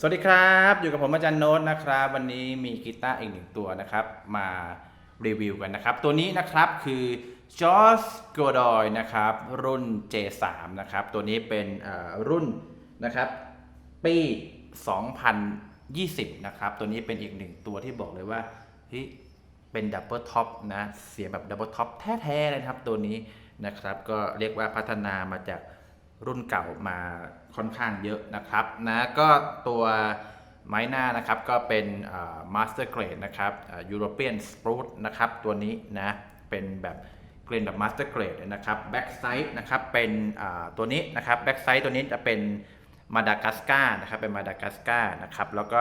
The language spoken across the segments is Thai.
สวัสดีครับ อยู่กับผมอาจารย์โน้ตนะครับ วันนี้มีกีตาร์อีกหนึ่งตัวนะครับ มารีวิวกันนะครับ ตัวนี้นะครับคือ j o s g o d o y นะครับ รุ่น J3 นะครับ ตัวนี้เป็นรุ่นนะครับ ปี 2020 นะครับ ตัวนี้เป็นอีกหนึ่งตัวที่บอกเลยว่าเฮ้ยเป็นดับเบิลท็อปนะ เสียงแบบดับเบิลท็อปแท้ๆเลยนะครับตัวนี้นะครับ ก็เรียกว่าพัฒนามาจาก รุ่นเก่ามาค่อนข้างเยอะนะครับนะก็ตัวไม้หน้านะครับก็เป็นมาสเตอร์เกรดนะครับยูโรเปียนสปรูตนะครับตัวนี้นะเป็นแบบเกรดแบบมาสเตอร์เกรดนะครับแบ็กไซด์นะครับเป็นตัวนี้นะครับแบ็กไซด์ตัวนี้จะเป็นมาดากัสการ์นะครับเป็นมาดากัสการ์นะครับแล้วก็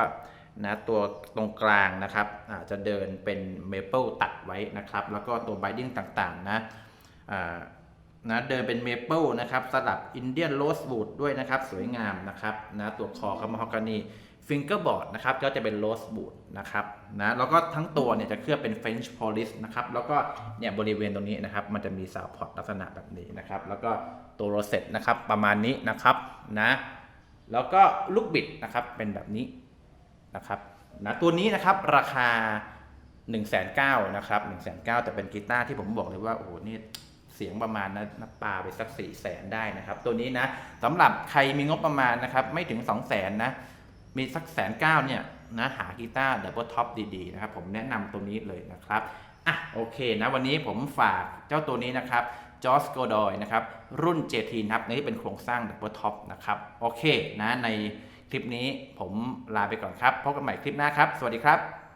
นะตัวตรงกลางนะครับอ่าจะเดินเป็นเมเปิลตัดไว้นะครับ แล้วก็ตัวไบดิ้งต่างๆนะ นะเดินเป็นเมเปิลนะครับสลับอินเดียนโรสบูดด้วยนะครับ สวยงามนะครับนะตัวคอคามฮอกานีฟิงเกอร์บอร์ดนะครับก็จะเป็นโรสบูดนะครับนะแล้วก็ทั้งตัวเนี่ยจะเคลือบเป็นเฟรนช์พอลิสนะครับแล้วก็เนี่ยบริเวณตรงนี้นะครับ มันจะมีซาวพอร์ตลักษณะแบบนี้นะครับ แล้วก็ตัวโรเซตนะครับประมาณนี้นะครับนะแล้วก็ลูกบิดนะครับเป็นแบบนี้นะครับนะตัวนี้นะครับราคา 1 9 0 0 0นะครับ1 9 0 0 0แต่เป็นกีตาร์ที่ผมบอกเลยว่าโอ้โหนี่ เสียงประมาณนะนับปลาไปสัก4ี่แสนได้นะครับ ตัวนี้นะสำหรับใครมีงบประมาณนะครับ ไม่ถึง2 0 0แสนนะมีสักแสนเก้าเนี่ยนะหากีตาร์ดับเบิลท็อปดีๆนะครับ ผมแนะนำตัวนี้เลยนะครับอะโอเคนะวันนี้ผมฝากเจ้าตัวนี้นะครับจอสโกดอยนะครับรุ่น JT นะครับนที่เป็นโครงสร้างดับเบิลท็อปนะครับโอเคนะในคลิปนี้ผมลาไปก่อนครับพบกันใหม่คลิปหน้าครับ สวัสดีครับ